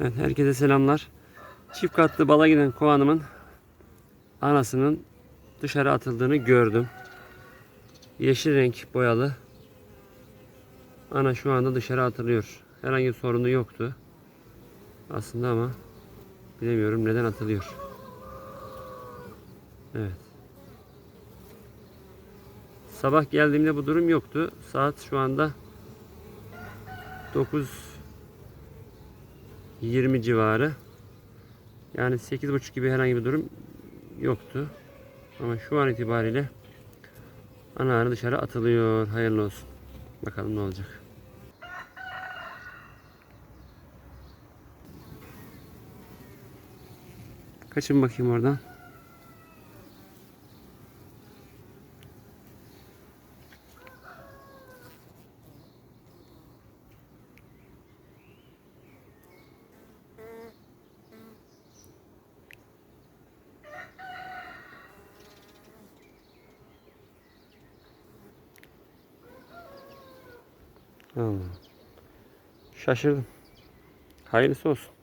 Evet, herkese selamlar. Çift katlı bala giden kovanımın anasının dışarı atıldığını gördüm. Yeşil renk boyalı. Ana şu anda dışarı atılıyor. Herhangi bir sorunu yoktu. Aslında ama bilemiyorum neden atılıyor. Evet. Sabah geldiğimde bu durum yoktu. Saat şu anda 9 20 civarı. Yani 8.30 gibi herhangi bir durum yoktu. Ama şu an itibariyle ana arı dışarı atılıyor. Hayırlı olsun. Bakalım ne olacak. Kaçın bakayım oradan. Allah. Şaşırdım. Hayırlısı olsun.